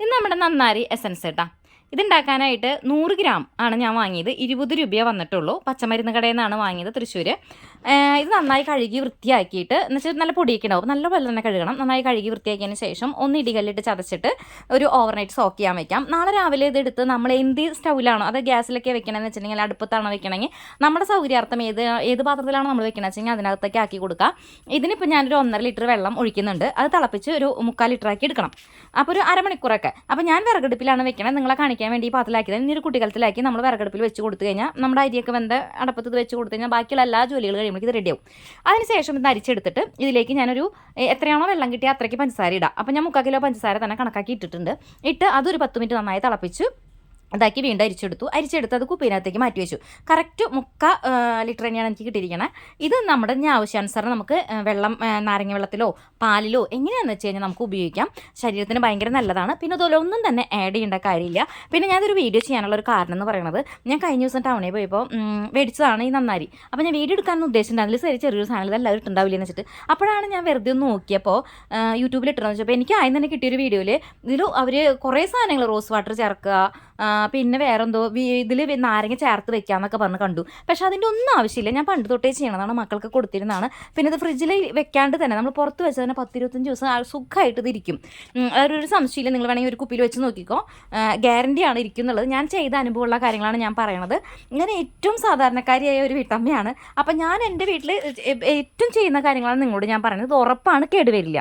ഇത് നമ്മുടെ നന്നാരി എസൻസ് കേട്ടാ ഇതുണ്ടാക്കാനായിട്ട് നൂറ് ഗ്രാം ആണ് ഞാൻ വാങ്ങിയത്. ഇരുപത് രൂപയെ വന്നിട്ടുള്ളൂ. പച്ചമരുന്ന് കടയിൽ നിന്നാണ് വാങ്ങിയത് തൃശ്ശൂർ ഇത് നന്നായി കഴുകി വൃത്തിയാക്കിയിട്ട് എന്ന് വെച്ചാൽ നല്ല പൊടിയൊക്കെ ഉണ്ടാവും നല്ല പോലെ തന്നെ കഴുകണം. നന്നായി കഴുകി വൃത്തിയാക്കിയതിന് ശേഷം ഒന്ന് ഇടികല്ലിട്ട് ചതച്ചിട്ട് ഒരു ഓവർനൈറ്റ് സോക്ക് ചെയ്യാൻ വെക്കാം. നാളെ രാവിലെ ഇതെടുത്ത് നമ്മൾ എന്ത് സ്റ്റൗവിലാണോ അത് ഗ്യാസിലൊക്കെ വെക്കണമെന്ന് വെച്ചിട്ടുണ്ടെങ്കിൽ അടുപ്പത്താണോ വെക്കണമെങ്കിൽ നമ്മുടെ സൗകര്യാർത്ഥം ഏത് ഏത് പാത്രത്തിലാണോ നമ്മൾ വെക്കണമെന്ന് വെച്ചെങ്കിൽ അതിനകത്തേക്ക് ആക്കി കൊടുക്കുക ഇതിനിപ്പോൾ ഞാനൊരു ഒന്നര ലിറ്റർ വെള്ളം ഒഴിക്കുന്നുണ്ട്. അത് തിളപ്പിച്ച് ഒരു മുക്കാൽ ലിറ്റർ ആക്കി എടുക്കണം. അപ്പോൾ ഒരു അരമണിക്കൂറൊക്കെ. അപ്പോൾ ഞാൻ വിറകടുപ്പിലാണ് വെക്കണത് നിങ്ങളെ കാണിക്കാൻ വേണ്ടി ഈ പാത്രത്തിലാക്കിയത് ഇനി ഒരു കുട്ടിക്കാലത്തിലാക്കി നമ്മൾ വിറകടുപ്പിൽ വെച്ച് കൊടുത്തു കഴിഞ്ഞാൽ നമ്മുടെ അരിയൊക്കെ വെന്ത അടപ്പത്ത് വെച്ച് കൊടുത്തു കഴിഞ്ഞാൽ ബാക്കിയുള്ള എല്ലാ ജോലികൾ കഴിയുമ്പോൾ ഇത് റെഡിയാവും അതിനുശേഷം ഇത് അരിച്ചെടുത്തിട്ട് ഇതിലേക്ക് ഞാനൊരു എത്രയാണോ വെള്ളം കിട്ടിയ അത്രയ്ക്ക് പഞ്ചസാര ഇടാം. അപ്പോൾ ഞാൻ മുക്കാൽ കിലോ പഞ്ചസാര തന്നെ കണക്കാക്കി ഇട്ടിട്ടുണ്ട്. ഇട്ട് അതൊരു പത്ത് മിനിറ്റ് നന്നായി തിളപ്പിച്ച് ഇതാക്കി വീണ്ടും അരിച്ചെടുത്തു. അരിച്ചെടുത്ത് അത് കുപ്പീനകത്തേക്ക് മാറ്റി വെച്ചു. കറക്റ്റ് മുക്ക ലിറ്റർ തന്നെയാണ് എനിക്ക് കിട്ടിയിരിക്കുന്നത് ഇത് നമ്മുടെ ആവശ്യാനുസരണം നമുക്ക് വെള്ളം നാരങ്ങ വെള്ളത്തിലോ പാലിലോ എങ്ങനെയാണെന്ന് വെച്ച് കഴിഞ്ഞാൽ നമുക്ക് ഉപയോഗിക്കാം. ശരീരത്തിന് ഭയങ്കര നല്ലതാണ്. പിന്നെ അതുപോലെ ഒന്നും തന്നെ ആഡ് ചെയ്യേണ്ട കാര്യമില്ല. പിന്നെ ഞാനൊരു വീഡിയോ ചെയ്യാനുള്ള ഒരു കാരണം എന്ന് പറയുന്നത് ഞാൻ കഴിഞ്ഞ ദിവസം ടൗണിൽ പോയപ്പോൾ മേടിച്ചതാണ് ഈ നന്നാരി. അപ്പോൾ ഞാൻ വീഡിയോ എടുക്കാനൊന്നും ഉദ്ദേശിച്ചിട്ടുണ്ടായിരുന്നു അതിൽ ചെറിയൊരു സാധനം ഇതെല്ലാം ഇട്ടുണ്ടാവില്ല എന്ന് വെച്ചിട്ട്. അപ്പോഴാണ് ഞാൻ വെറുതെ ഒന്ന് നോക്കിയപ്പോൾ യൂട്യൂബിൽ ഇട്ടെന്ന് വെച്ചപ്പോൾ എനിക്ക് ആദ്യം തന്നെ കിട്ടിയൊരു വീഡിയോയിൽ ഇതിൽ അവർ കുറേ സാധനങ്ങൾ റോസ് വാട്ടർ ചേർക്കുക പിന്നെ വേറെന്തോ ഇതിൽ നാരങ്ങ ചേർത്ത് വെക്കാന്നൊക്കെ പറഞ്ഞ് കണ്ടു. പക്ഷെ അതിന്റെ ഒന്നും ആവശ്യമില്ല. ഞാൻ പണ്ട് തൊട്ടേ ചെയ്യണതാണ്. മക്കൾക്ക് കൊടുത്തിരുന്നതാണ്. പിന്നെ ഇത് ഫ്രിഡ്ജിൽ വെക്കാണ്ട് തന്നെ നമ്മൾ പുറത്ത് വെച്ചാൽ തന്നെ പത്തിരുപത്തഞ്ച് ദിവസം സുഖമായിട്ട് ഇത് ഇരിക്കും. ഉം, അതൊരു സംശയമില്ല. നിങ്ങൾ വേണമെങ്കിൽ ഒരു കുപ്പിയിൽ വെച്ച് നോക്കിക്കോ. ഗ്യാരണ്ടി ആണ് ഇരിക്കുന്നുള്ളത്. ഞാൻ ചെയ്ത അനുഭവമുള്ള കാര്യങ്ങളാണ് ഞാൻ പറയണത്. ഞാൻ ഏറ്റവും സാധാരണക്കാരിയായ ഒരു വീട്ടമ്മയാണ്. അപ്പം ഞാൻ എന്റെ വീട്ടിൽ ഏറ്റവും ചെയ്യുന്ന കാര്യങ്ങളാണ് നിങ്ങളോട് ഞാൻ പറയുന്നത്. ഉറപ്പാണ് കേടുവരില്ല.